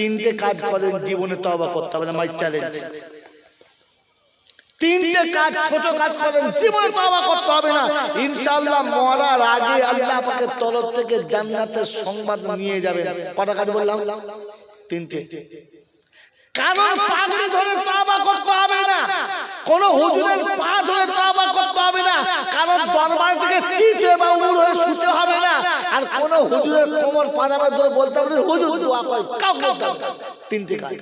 তিনটে কাজ করেন জীবনে তবা করতে হবে না মাই চ্যালেঞ্জ তিনটে কাজ ছোট কাজ করেন জীবনে তবা করতে হবে না। ইনশাআল্লাহ মরার আগে আল্লাহ পাকের তরফ থেকে জান্নাতের সংবাদ নিয়ে যাবেন। কটা কাজ বললাম? তিনটে। কারণ পাগড়ি ধরে তবা করতে হবে না। কোন হুজুরের পা ধরে তবা করতে হবে না। কারণ দরবার থেকে চিঠে বা উমুর হয়ে শুতে হবে না। আর কোন হুজুরের কোমর পাজামা ধরে বলতে না, হুজুর দোয়া করে কাউ বলতে হবে না। তিনটে কাজ।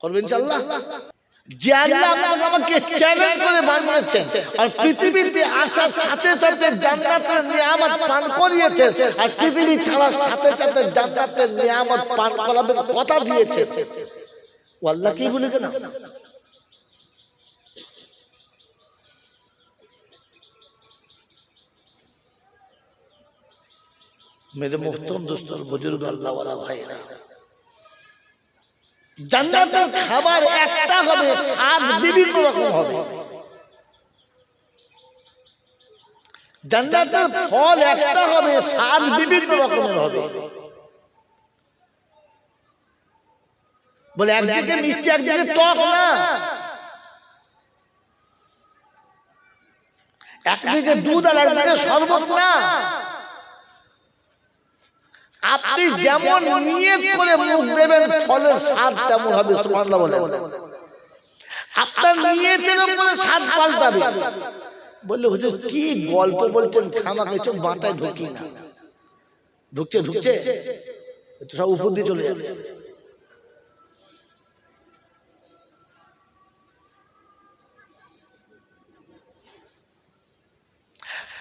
করবেন ইনশাআল্লাহ। যে আল্লাহ আপনাকে আমাকে চ্যালেঞ্জ করে বানিয়েছেন আর পৃথিবীতে আসার সাথে সাথে জান্নাতের নিয়ামত পান করিয়েছেন আর পৃথিবী ছাড়ার সাথে সাথে জান্নাতের নিয়ামত পান করাবেন কথা দিয়েছেন। ও আল্লাহ কি বলে কেন মেরে মোহতম দোস্তর বুজুর্গ আল্লাহওয়ালা ভাইরা। জান্নাতের খাবার একটা হবে স্বাদ বিভিন্ন রকম হবে। জান্নাতের ফল একটা হবে স্বাদ বিভিন্ন রকমের হবে। বলে একদিকে মিষ্টি একদিকে টক না। একদিকে দুধ আর একদিকে শরবত না। আপনি যেমন নিয়ত করে মুখ দেবেন ফলের স্বাদ তেমন হবে সুবহানাল্লাহ বলে আপনার নিয়তের উপরে স্বাদ পাল্টাবে। বললে হুজুর কি গল্প বলছেন খামা কিছু মাথায় ঢুকি না। ঢুকছে ঢুকছে। সব উপর দিয়ে চলে যাচ্ছে।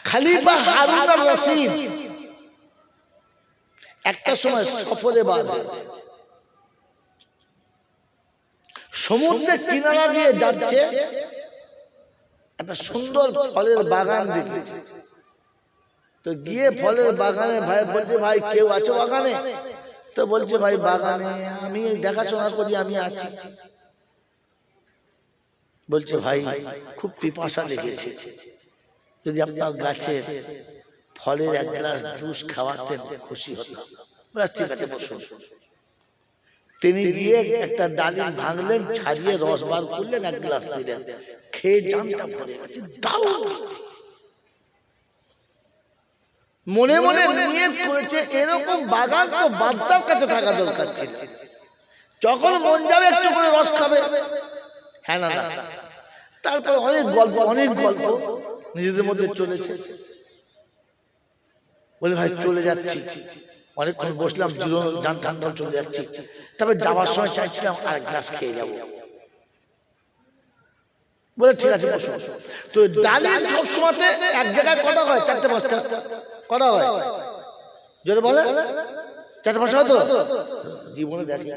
খালিফা হারুন আর রশিদ একটা সময় সফরে বার হয়েছে সমুদ্রের কিনারা দিয়ে যাচ্ছে একটা সুন্দর ফলের বাগান দেখেছে তো গিয়ে ফলের বাগানে ভাই বলছে ভাই কেউ আছে বাগানে? তো বলছে ভাই বাগানে আমি দেখাশোনা করি আমি আছি। বলছে ভাই খুব পিপাসা লেগেছে। যদি আপনার গাছে ফলের এক গ্লাস জুস খাওয়াতেন, খুশি হতাম। ঠিক আছে, বসুন। তিনি গিয়ে একটা ডালিম ভাঙলেন, ছাড়িয়ে রস বার করলেন, এক গ্লাস দিলেন। খেয়ে জানটা ভরে গেছে মনে মনে নিয়ত করেছে, এরকম বাগান তো বাদশার কাছে থাকা দরকার ছিল। যখন মন যাবে, একটু করে রস খাবে। হ্যাঁ না। তারপর অনেক গল্প অনেক গল্প নিজেদের মধ্যে চলেছে। বলে ভাই চলে যাচ্ছি। অনেকক্ষণ বসলাম ঠান্ডা চলে যাচ্ছি। তবে যাওয়ার সময় চাইছিলাম আর এক গ্লাস খেয়ে যাব। বলে ঠিক আছে বসো। তো ডালিম সব সময়তে এক জায়গায় কটা হয়? চারটে পাঁচটা? কটা হয়? যদি বলে। চারটে পাঁচটা হয় তো? জীবনে দেখি।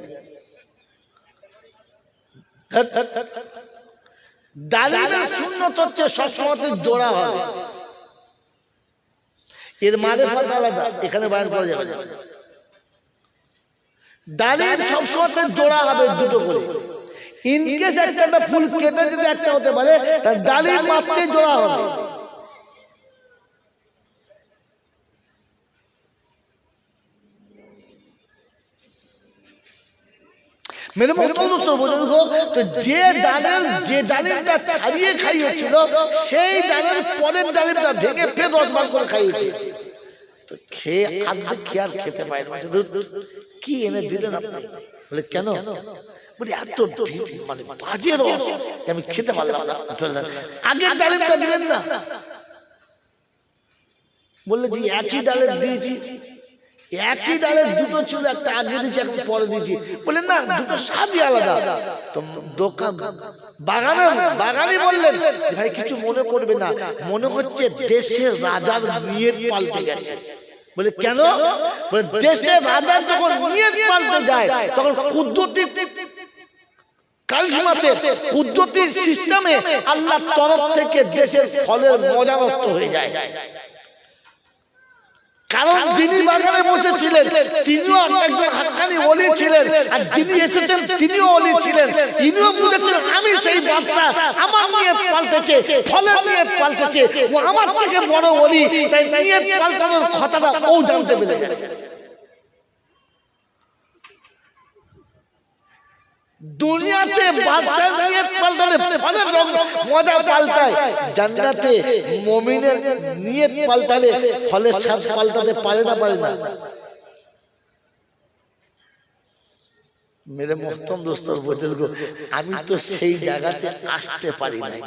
ডালিমের শূন্য হচ্ছে সব সময়তে জোড়া হয়। এর মানে ফাঁক আলাদা এখানে বাইর করা যাবে না। ডালিম সবসময় জোড়া হবে দুটো করে। ইনকেস একটা ফুল কেটে যদি একটা হতে পারে তার ডালিম মাত্রে জোড়া হবে। মেরে মতো বুজুর্গ তো যে ডালের যে ডালিমটা ছাড়িয়ে খাইয়েছিল সেই ডালের পরের ডালিমটা ভেঙে ফের রস বার করে খাইয়েছে তো খেয়ে আর্ধেক খেয়ে আর খেতে পায় না। বলছে, "ধুর, ধুর, কি এনে দিলেন আপনি? বলে কেন? বলি এত মানে বাজে রস। আমি খেতে পারলাম না। ফেলে আগের ডালিমটা দিলেন না? বললে যে একই ডালের দিয়েছি। একই ডালের দুটো ছিল একটা আগে দিয়েছি একটা পরে দিয়েছি। বললেন না দুটো স্বাদই আলাদা। তো দোকান বাগানে বাগানে বললেন ভাই কিছু মনে করবে না। মনে হচ্ছে দেশের রাজার নিয়ত পাল্টে গেছে। বলে কেন? বলে দেশের রাজার যখন নিয়ত পাল্টে যায় তখন কুদ্দুতি কারিশমাতে কুদ্দুতি সিস্টেমে আল্লাহ তরফ থেকে দেশের ফলের মজা নষ্ট হয়ে যায়। কারণ যিনি বাগানে বসেছিলেন তিনিও একজন হাক্কানি ওলি ছিলেন আর যিনি এসেছেন তিনিও অলি ছিলেন। ইনিও বুঝেছেন আমি সেই বাচ্চা আমার নিয়ে পাল্টেছে ফলের নিয়ে পাল্টেছে ও আমার থেকে বড় ওলি তাই নিয়ে পাল্টানোর কথাটা ও জানতে পেরে গেছে। দুনিয়াতে বাচ্চার নিয়ত পাল্টালে ফলের রং মজা পাল্টায়। জান্নাতে মুমিনের নিয়ত পাল্টালে ফলের স্বাদ পাল্টাতে পারে না পারে না। মেরে মোহতম দোস্তর বুজুর্গ আমি তো সেই জায়গাতে আসতে পারি নাই।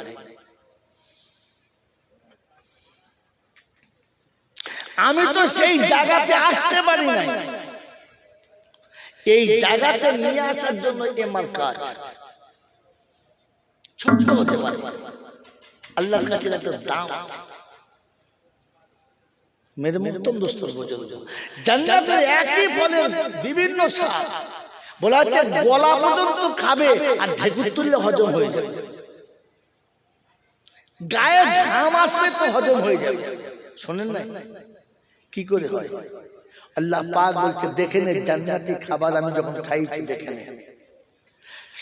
আমি তো সেই জায়গাতে আসতে পারি নাই। এই জায়গাতে নিয়ে আসার জন্য এমার কাজ ছোট্ট হতে পারে। আল্লাহর কাছে একটা দাম মেরে মুক্তম দোস্তর জান্নাতের একই ফলের বিভিন্ন স্বাদ। বলা হচ্ছে গলা পর্যন্ত খাবে আর ঢেকুর তুললে হজম হয়ে যাবে। গায়ে ঘাম আসবে তো হজম হয়ে যাবে। শোনেন না কি করে হয়? আল্লাহ পাক বলছে দেখে নে জান্নাতি খাবার আমি যখন খাইছি দেখে নে।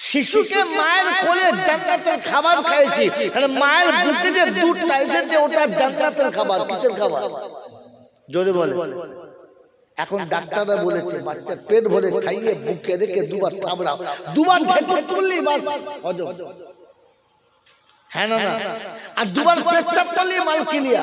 শিশুকে মায়ের কোলে জান্নাতের খাবার খাইছি মানে মায়ের বুকে যে দুধটা এসেছে ওটা জান্নাতের খাবার কিসের খাবার? জোরে বলে। এখন ডাক্তাররা বলেছে বাচ্চা পেট ভরে খাইয়ে বুকে রেখে দুবার থাবড়াও। দুবার ঢেকুর তুললেই বাস। হজম। হ্যাঁ না না আর দুবার পেচ্ছাপ করলেই মাল কিলিয়া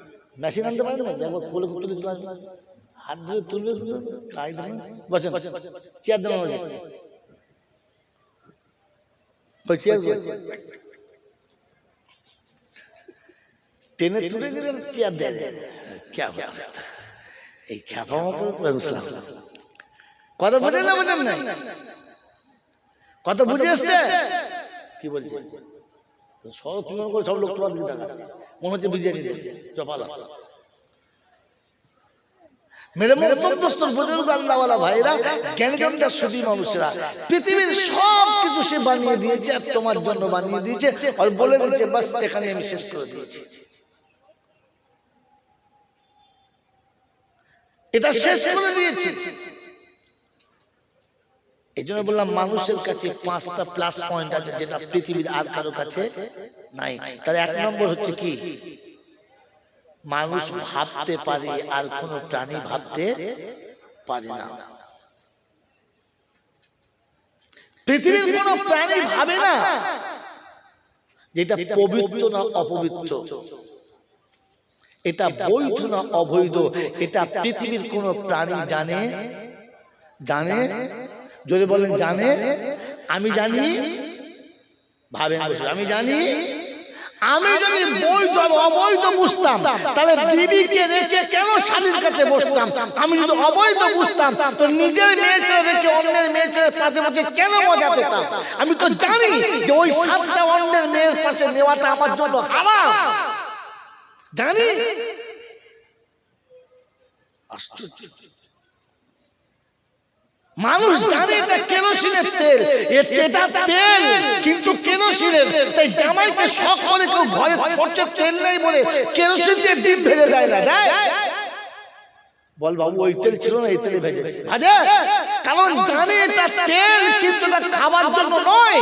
মেশিন আনতে পারেন না দেখো কোলে তুলে তুলে। আসবে হাত ধরে তুলবে তুলবে কাজ দেবেন বসেন চেয়ার দেবেন ওই চেয়ার টেনে তুলে দিলেন চেয়ার দেয় দেয় কে এই খ্যাপা মতো করে কথা বুঝেন না বুঝেন না। কথা বুঝে এসছে। কি বলছে? সব লোক তোমার দিকে মনে হচ্ছে চপালা পৃথিবীর সব কিছু সে বানিয়ে দিয়েছে আর তোমার জন্য বানিয়ে দিয়েছে আর বলে দিয়েছে, বাস, এখানে আমি শেষ করে দিয়েছি। এটা শেষ করে দিয়েছি। এই জন্য বললাম মানুষের কাছে পাঁচটা প্লাস পয়েন্ট আছে যেটা পৃথিবীর আর কারও কাছে নাই। তার এক নম্বর হচ্ছে কি? মানুষ ভাবতে পারে আর কোনো প্রাণী ভাবতে পারে না। পৃথিবীর কোন প্রাণী ভাবে না যেটা পবিত্র না অপবিত্র। এটা বৈধ না অবৈধ, এটা পৃথিবীর কোন প্রাণী জানে জানে যদি বলেন জানে আমি জানি বসে, আমি জানি আমি যদি বৈধ অবৈধ বুঝতাম তাহলে বিবিকে রেখে কেন স্বামীর কাছে বসতাম? আমি যদি অবৈধ বুঝতাম তো নিজের মেয়ে ছেলে রেখে অন্যের মেয়ে ছেলে পাশে পাশে কেন মজা পেতাম? আমি তো জানি যে ওই সাতটা অন্যের মেয়ের পাশে নেওয়াটা আমার জন্য হারাম। জানি? আশ্চর্য। মানুষ জানে এটা কেরোসিনের তেল? এটা তেল কিন্তু কেরোসিনের তাই জামাইকে শখ করে কেউ ঘরে খরচের তেল নেই বলে কেরোসিন দিয়ে ডিম ভেজে দেয় না? দেয়? বল বাবু ওই তেল ছিল না এই তেলে ভেজেছে। ভাজে কারণ জানে এটা তেল কিন্তু এটা খাবার জন্য নয়।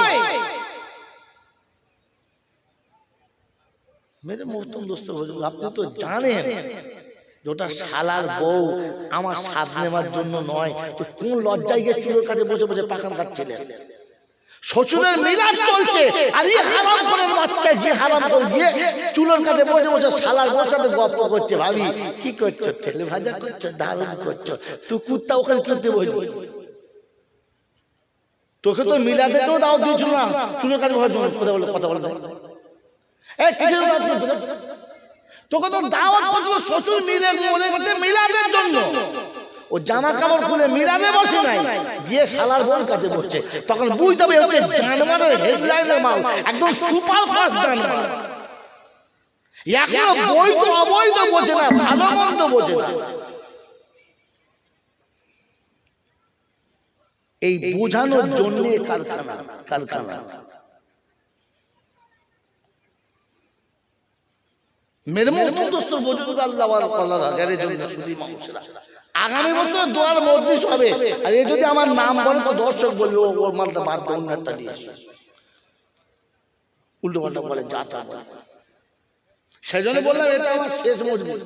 মেরে মোহতম দোস্ত হুজুর, আপনি তো জানেন। ওটা শালার বউ আমার স্বাদ নেওয়ার জন্য নয়। তো কোন লজ্জায় গিয়ে চুলোর কাছে বসে বসে পাকান খাচ্ছিলেন শ্বশুরের মিলাদ চলছে আর এই হারাম করে বাচ্চা গিয়ে হারাম করে গিয়ে চুলোর কাছে বসে বসে শালার গল্প করছে ভাবি। কি করছ? তেলে ভাজা করছ? দারুণ করছ। তুই কুত্তা ওখানে করতে বসবি তোকে তো মিলাদে কেউ দাও দিয়েছিল না চুলোর কাছে কথা বলে কথা বলে। এই কিসের? তোকে তো দাওয়াত করছিল শ্বশুর মিলে মনে করছে মিলাদের জন্য। ও জামা কাপড় খুলে মিলাদে বসে নাই। গিয়ে শালার বোন কাছে বসছে। তখন বুঝতে হবে হচ্ছে জানমানের হেডলাইনের মাল। একদম সুপার ফাস্ট জানমার এখনও বৈধ অবৈধ বোঝে না ভালো মন্দ বোঝে না। এই বোঝানোর জন্য কারখানা। কারখানা। আগামী বছর দোয়ার মসজিদ হবে। আর এই যদি আমার নাম বলে তো দর্শক বলবে ওর মালটা বাদ একটা নিয়ে উল্টো পাল্টা বলে, যা তা সেই জন্য বললাম, এটা আমার শেষ মসজিদ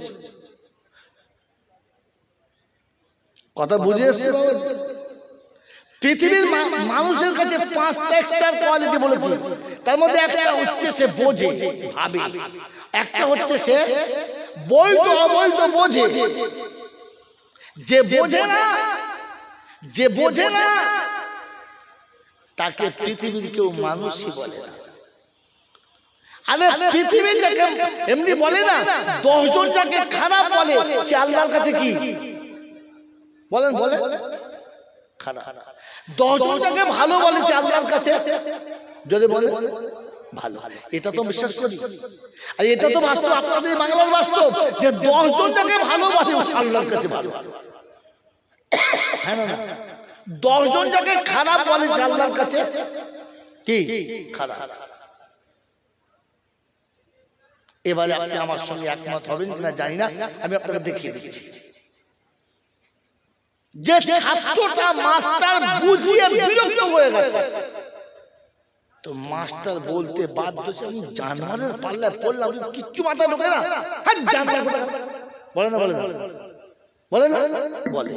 কথা বুঝে এসছে? পৃথিবীর মানুষের কাছে পাঁচটা এক্সট্রার কোয়ালিটি বলেছি। তার মধ্যে একটা হচ্ছে সে বোঝে ভাবে। একটা হচ্ছে সে বৈধ অবৈধ বোঝে। যে বোঝে না যে বোঝে না তাকে পৃথিবীর কেউ মানুষই বলে না। আরে পৃথিবী যাকে এমনি বলে না দশজন যাকে খারাপ বলে সে আল্লাহর কাছে কি? বলেন বলে খারাপ দশজন যাকে ভালো আল্লাহর কাছে। যদি বলে ভালো। এটা তো বিশ্বাস করি। আর এটা তো বাস্তব। আপনাদের বাংলার বাস্তব যে দশজন আল্লাহর কাছে ভালো। হ্যাঁ না না? দশজন যাকে খারাপ বলে সে আল্লাহর কাছে। কি? খারাপ। এবারে আপনি আমার সঙ্গে একমত হবেন কিনা জানি না। আমি আপনাকে দেখিয়ে দিচ্ছি। যে ছাত্রটা মাস্টার বুঝিয়ে বিরক্ত হয়ে গেছে। তো মাস্টার বলতে বাধ্য আমি জানোয়ারের পাল্লায় পড়লাম কিচ্ছু মাথা ঢোকে না। হ্যাঁ কোথাকার। বলে না বলে না। বলে না? বলে।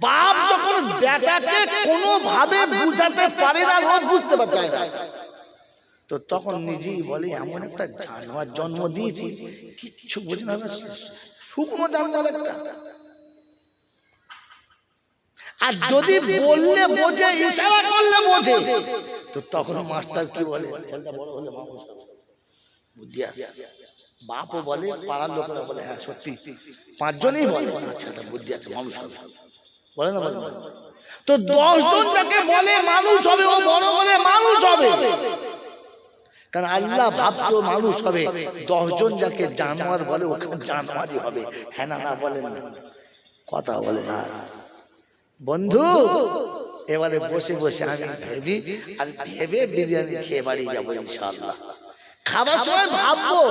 বাপ যখন বেটাকে কোনোভাবে বুঝাতে পারে না রোজ বুঝতে পারছে না। তো তখন নিজেই বলে, এমন একটা জানোয়ার জন্ম দিয়েছি, কিচ্ছু বোঝে না, শুকনো জানোয়ার একটা। আর যদি বললে বোঝে ইশারা করলে বোঝে তো তখন মাস্টার কি বলে? ছেলেটা বড় হলে মানুষ বুদ্ধি আছে? বাপও বলে পাড়ার লোকেরা বলে হ্যাঁ সত্যি। পাঁচজনই বলে না ছেলেটা বুদ্ধি আছে মানুষ হবে। বলে না বলে তো দশজন যাকে বলে মানুষ হবে ও বড় বলে মানুষ হবে। কারণ আল্লাহ ভাবছে মানুষ হবে। দশজন যাকে জানোয়ার বলে ওখানে জানোয়ারই হবে। হ্যাঁ না না বলেন না। কথা বলে না। বন্ধু এবারে বসে বসে আমি ভেবি আর ভেবে বিরিয়ানি খেয়ে বাড়ি যাব ইনশাল্লাহ খাবার সময় ভাববো।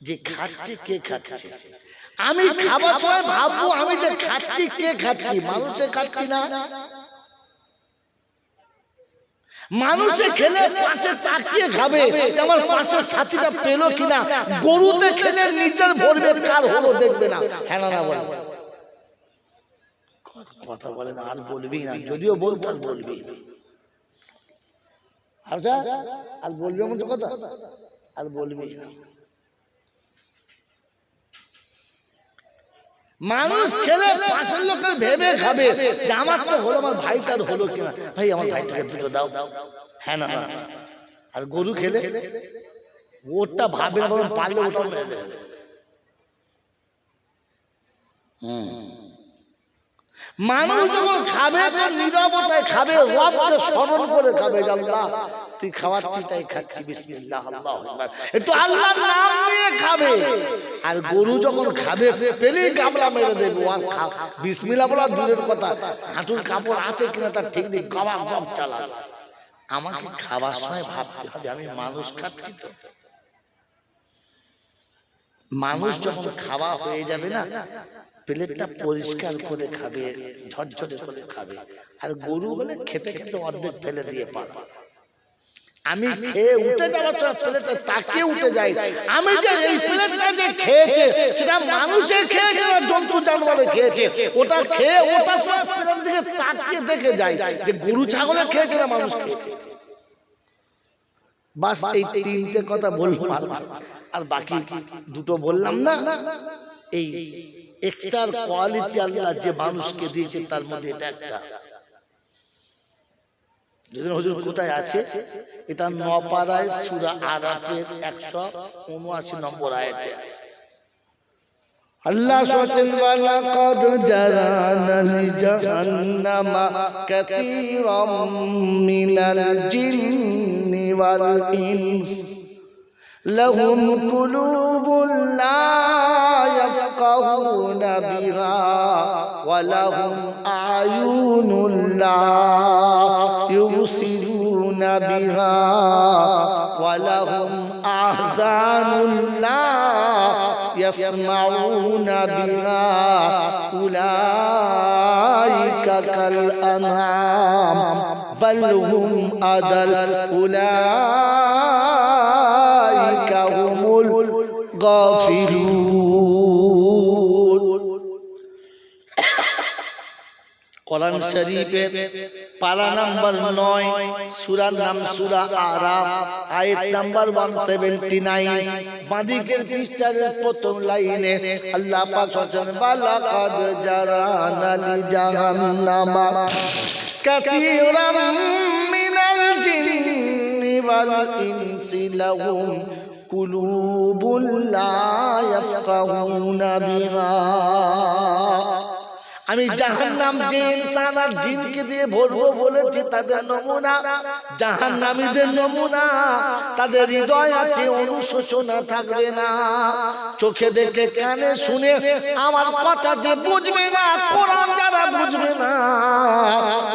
যে খাচ্ছে কে খাচ্ছে আমি খাবার সময় ভাববো আমি যে খাচ্ছি কে খাচ্ছি? মানুষে খাচ্ছি না? মানুষে খেলে পাশে তাকিয়ে খাবে? আমার পাশের সাথীটা পেল কিনা? গরুতে খেলে নিজের ভরবে কার হলো দেখবে না? হ্যাঁ না না বলে। কথা বলে না আর বলবি না যদিও বলতো আর বলবি না। আচ্ছা আর বলবি এমন তো কথা? আর বলবি না। মানুষ খেলে পাশের লোকের ভেবে খাবে যে আমার তো হলো আমার ভাই তার হলো কিনা? ভাই আমার ভাইটাকে দুটো দাও। হ্যাঁ না না। আর গরু খেলে? ওটা ভাবে না বরং পারলে ওটাও মেরে দেবে হুম। মানুষ যখন খাবে তো নিরবতায় খাবে রবকে স্মরণ করে খাবে আল্লাহ। তুই খাওয়াচ্ছি তাই খাচ্ছি বিসমিল্লাহ আল্লাহ একটু আল্লাহর নাম নিয়ে খাবে। আর গরু যখন খাবে পেলেই গামলা মেরে দেবে। আর খা বিসমিল্লাহ বলা দূরের কথা। হাঁটুর কাপড় আছে কিনা তার ঠিক নেই গবা গপ চালাবে আমাকে খাবার সময় ভাবতে হবে আমি মানুষ খাচ্ছি তো। মানুষ যখন খাওয়া হয়ে যাবে না প্লেটটা পরিষ্কার করে খাবে ঝরঝরে করে খাবে। আর গরু হলে খেতে খেতে অর্ধেক ফেলে দিয়ে পাবে আমি খেয়ে উঠে যাওয়ার সময় প্লেটে তাকিয়ে উঠে যাই। আমি যে এই প্লেটটা যে খেয়েছে সেটা মানুষে খেয়েছে না জন্তু জানোয়ারে খেয়েছে ওটা খেয়ে ওটা সময় প্লেটের দিকে তাকিয়ে দেখে যাই যে গরু ছাগলে খেয়েছে না মানুষ খেয়েছে বাস এই তিনটে কথা আর- আর বাকি দুটো বললাম না এই এক্সট্রার কোয়ালিটি আল্লাহ যে মানুষকে দিয়েছে তার মধ্যে এটা একটা। যদি হুজুর কোথায় আছে এটা নপাড়ায় সুরা আরাফের একশো উনআশি নম্বর আয়াতে আছে। আল্লাহ সোচেন ওয়ালা কদ জারানা জাহান্নামা কাসীরাম মিনাল জিন্নি ওয়াল ইনস। لهم قلوب لا يفقهون بها ولهم أعين لا يبصرون بها ولهم أحزان لا يسمعون بها أولئك كالأنعام بل هم أضل أولئك শরীফের পারা নাম্বার নয়, সুরার নাম সুরা আরাম আয়াত নাম্বার ওয়ান সেভেন্টি নাইন বাঁদিকের পৃষ্ঠার প্রথম লাইনে আল্লাহ পাক বলেন বালাকাদ জারানা লি জাহান্নামা কাসীরাম মিনাল জিন্নি ওয়াল ইনসি লাহুম কুলুবুল ইয়াফকাহুনা বিহা। আমি জাহান্নাম যে ইনসান আর জিনকে দিয়ে ভরবো বলেছি তাদের নমুনা। জাহান্নামীদের নমুনা। তাদের হৃদয় আছে অনুশোচনা থাকবে না। চোখে দেখে কানে শুনে আমার কথা যে বুঝবে না কোরআন যারা বুঝবে না।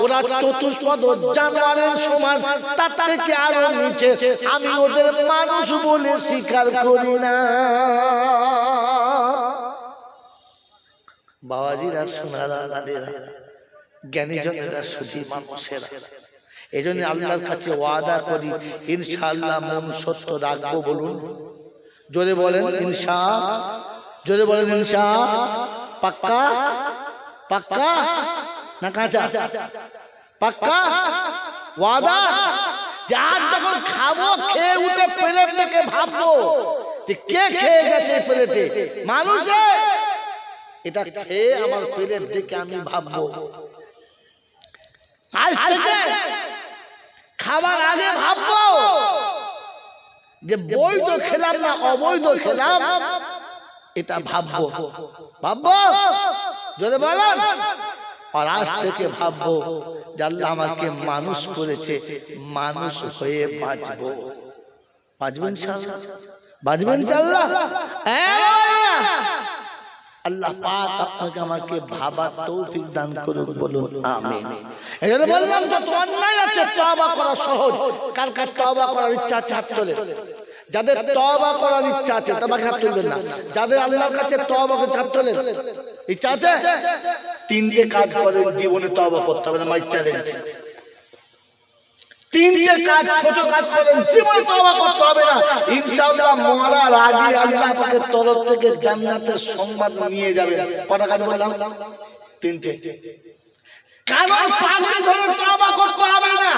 ওরা চতুষ্পদ জানোয়ারের সমান তার থেকে আরও নিচে। আমি ওদের মানুষ বলে স্বীকার করি না। বাবাজিরা সোনারা দাদেরা জ্ঞানীজনেরা সুধী মানুষেরা। এই জন্য আল্লাহর কাছে ওয়াদা করি ইনশাআল্লাহ মন সত্য রাখব বলুন। জোরে বলেন ইনশা জোরে বলেন ইনশা পাক্কা পাক্কা না কাঁচা? পাক্কা? ওয়াদা? যে আজ যখন খাব খেয়ে উঠে প্লেট থেকে ভাববো কে খেয়ে গেছে প্লেটে? মানুষে এটা খেয়ে আমার পেটের দিকে আমি ভাববো। আজ থেকে খাবার আগে ভাববো যে বৈধ খেলাম না অবৈধ খেলাম এটা ভাববো। ভাববো। যদি বলেন। আর আজ থেকে ভাববো যে আল্লাহ আমাকে মানুষ করেছে মানুষ হয়ে বাঁচবো। বাঁচবেন বাঁচবেন ইনশাআল্লাহ? হ্যাঁ আল্লাহ পাক আপনাকে আমাকে ভাবার তৌফিক দান করুন বলুন আমিন। এখানে বললাম যত অন্যায় আছে তওবা করা সহজ। কার কার তওবা করার ইচ্ছা আছে হাত তোলে? যাদের তওবা করার ইচ্ছা আছে তবে হাত তুলবেন না। যাদের আল্লাহর কাছে তওবা করে হাত তোলেন ইচ্ছা আছে তিনটে কাজ করেন জীবনে তওবা করতে হবে না মাই চ্যালেঞ্জ তিনটে কাজ, ছোট কাজ করতে হবে না। ইনশাআল্লাহ মরার আগে আল্লাহ হবে না।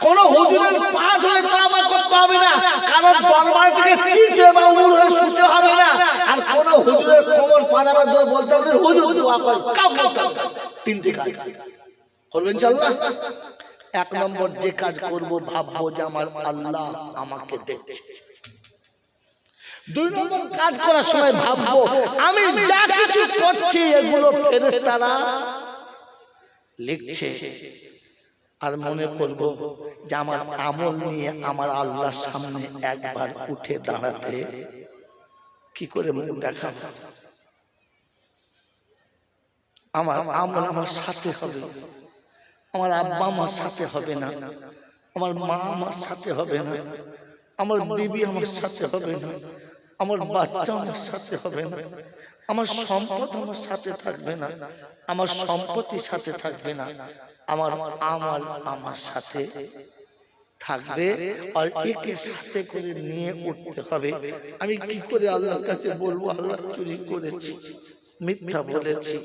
কোন হুজুরের পা ধরে তওবা করতে হবে না। কারণ দরবার থেকে চিঠে বা উমর হয়ে শুতে হবে না। আর কোন হুজুরের কোমর পাজামা ধরে বলতে হবে, হুজুর, দোয়া কর। কাউ কাউ কাউ তিনটে কাজ। করবেন ইনশাআল্লাহ? এক নম্বর যে কাজ করব ভাববো যে আমার আল্লাহ আমাকে দেখছে। দুই নম্বর কাজ করার সময় ভাববো আমি যা কিছু করছি এগুলো ফেরেশতারা লিখছে। আর মনে করব যে আমার আমল নিয়ে আমার আল্লাহর সামনে একবার উঠে দাঁড়াতে কি করে মুখ দেখাবো? আমার আমল আমার সাথে হবে। আমার আব্বা আমার সাথে হবে না আমার মা আমার সাথে হবে না আমার বিবি আমার সাথে হবে না আমার বাচ্চা আমার সাথে হবে না আমার সম্পদ আমার সাথে থাকবে না আমার সম্পত্তি সাথে থাকবে না আমার আমাল আমার সাথে থাকবে আর একে সাথে করে নিয়ে উঠতে হবে আমি কি করে আল্লাহর কাছে বলব আল্লাহ চুরি করেছি মিথ্যা বলেছি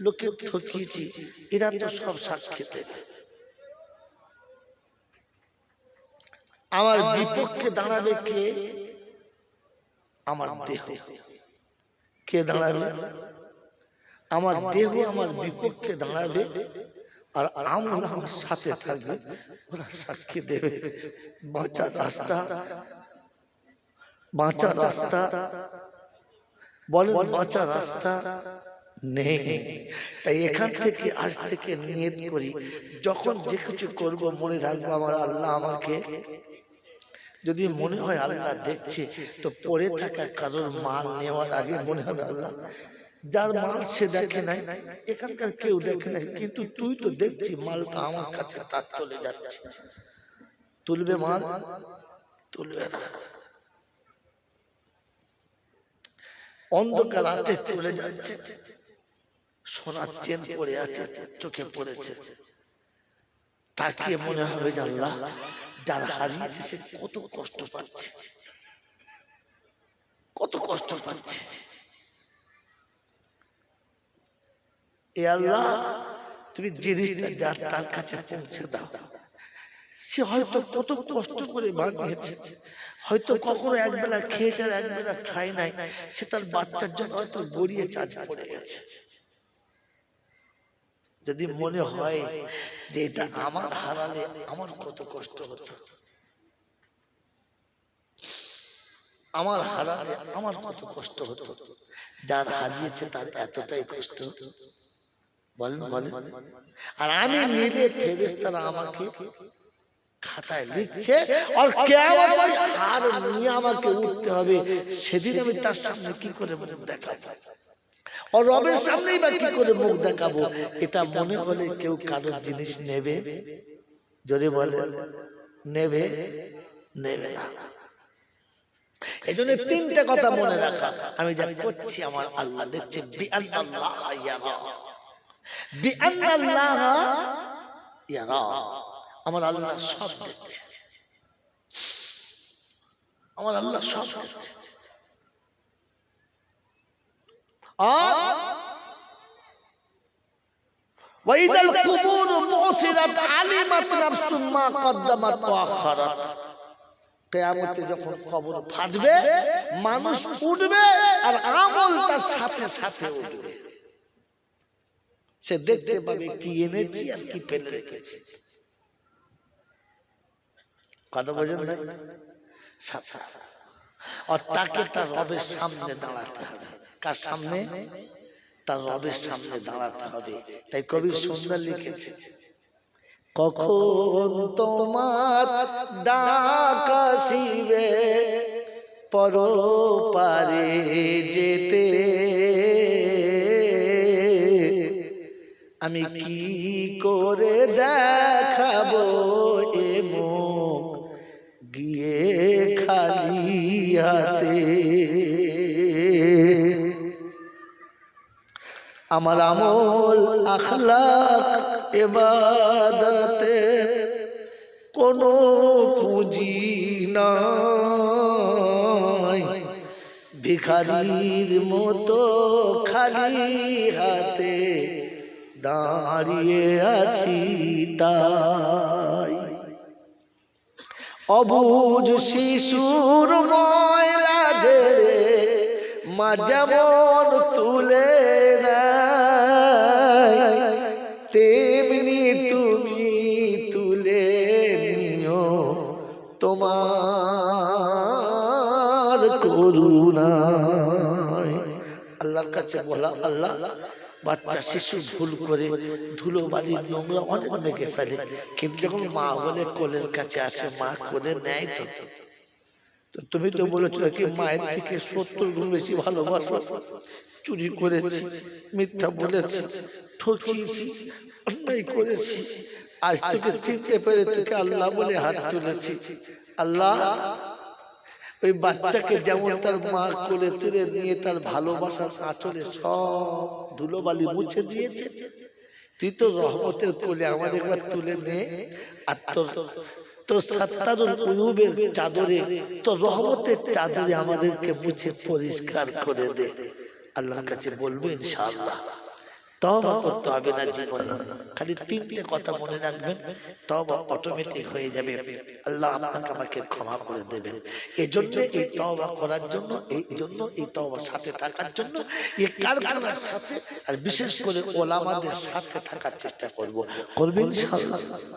লোকে ঠকিয়েছি এরা তো সব সাক্ষী দেবে। আমার বিপক্ষে দাঁড়াবে কে? আমার দেহ। কে দাঁড়াবে? আমার দেহ আমার বিপক্ষে দাঁড়াবে। আর আমল আমার সাথে থাকবে ওরা সাক্ষী দেবে। বাঁচার রাস্তা। বাঁচার রাস্তা। বলেন বাঁচার রাস্তা নেই। তাই এখান থেকে আজ থেকে নিয়ত করি যখন যে কিছু করব মনে রাখব আমার আল্লাহ আমাকে। যদি মনে হয় আল্লাহ দেখছে তো পড়ে থাকা কারোর মাল নেওয়ার আগে মনে হবে আল্লাহ যার মাল সে দেখে নাই এখানকার কেউ দেখে নাই কিন্তু তুই তো দেখছি মালটা আমার কাছে তার চলে যাচ্ছে। তুলবে মাল তুলবে না। অন্ধকার রাতে চলে যাচ্ছে। সোনার চেন পড়ে আছে চোখে পড়েছে। তাকিয়ে মনে হবে যে আল্লাহ যারা হারিয়েছে সে কত কষ্ট পাচ্ছে। কত কষ্ট পাচ্ছে। এ আল্লাহ তুমি জিনিসটা যার তার কাছে পৌঁছে দাও সে হয়তো কত কষ্ট করে বানিয়েছে হয়তো কখনো একবেলা খেয়েছে আর একবেলা খায় নাই সে তার বাচ্চার জন্য হয়তো গড়িয়ে চাচ পড়ে গেছে। যদি মনে হয় যে এটা আমার হারালে আমার কত কষ্ট হতো। আমার হারালে আমার কত কষ্ট হতো। যার হারিয়েছে তার এতটাই কষ্ট। বলেন বলেন আর আমি নিলে ফেরেস্তারা আমাকে খাতায় লিখছে আর কেমন আর নিয়ে আমাকে উঠতে হবে। সেদিন আমি তার সামনে কি করে দেখাবো? আর রবের সামনেই বা কি করে মুখ দেখাবো? এটা মনে হলে কেউ কারোর জিনিস নেবে। যদি বলে নেবে নেবে না। এই জন্য তিনটে কথা মনে রাখা। আমি যা করছি আমার আল্লাহ দেখছে। বিআল্লাহ ইয়ারা ইয়ারা আমার আল্লাহ সব দেখছে আমার আল্লাহ সব দেখছে আর وإذا القبور بعثرت علمت نفس ما قدمت وأخرت কেয়ামতে যখন কবর ফাটবে মানুষ উঠবে আর আমল তার সাথে সাথে উঠবে সে দেখতে পাবে কি এনেছি আর কি ফেলে রেখেছি কথা বোঝেন না সাথে আর তাকে তার রবের সামনে দাঁড়াতে হবে। কার সামনে? তার রবের সামনে দাঁড়াতে হবে। তাই কবি সুন্দর লিখেছে কখন তোমার ডাক আসিবে পর পারে যেতে? আমি কি করে দেখাবো এ আমার আমল, আখলাক, এবাদতে কোনো পুঁজি নাই। ভিখারির মতো খালি হাতে দাঁড়িয়ে আছি তাই। অবুজ শিশুর ময়লা ঝেড়ে মা যেমন তুলে তেমনি তুমি তুলে নিও তোমার করুণায়। আল্লাহর কাছে বলা আল্লাহ বাচ্চা শিশু ভুল করে ধুলো বালি নোংরা অনেক মেঘে ফেলে। কিন্তু যখন মা বলে কোলের কাছে আসে মা কোলে নেয় তো? তুমি তো বলেছ কি মায়ের থেকে সত্তর গুণ বেশি ভালোবাসো? চুরি করেছি মিথ্যা বলেছি ঠকিয়েছি অন্যায় করেছি। আজ তোকে চিনতে পেরে তোকে আল্লাহ বলে হাত তুলেছি। আল্লাহ ওই বাচ্চাকে যেমন তার মা কোলে তুলে নিয়ে তার ভালোবাসার আঁচলে সব ধুলোবালি মুছে দিয়েছে। তুই তো রহমতের কোলে আমাদের একবার তুলে নে আর তোর সাত্তারুল উয়ুবের চাদরে তোর রহমতের চাদরে আমাদেরকে মুছে পরিষ্কার করে দে। আল্লাহর কাছে বলব ইনশাআল্লাহ। তবা করতে হবে না জীবনে। খালি তিনটে কথা মনে রাখবেন তবা অটোমেটিক হয়ে যাবে। আল্লাহ আপনাকে আমাকে ক্ষমা করে দেবেন। এই জন্য এই তবা করার জন্য, এই জন্য এই তবার সাথে থাকার জন্য, এই কারখানার সাথে, আর বিশেষ করে ওলামাদের সাথে থাকার চেষ্টা করব। করবেন ইনশাআল্লাহ।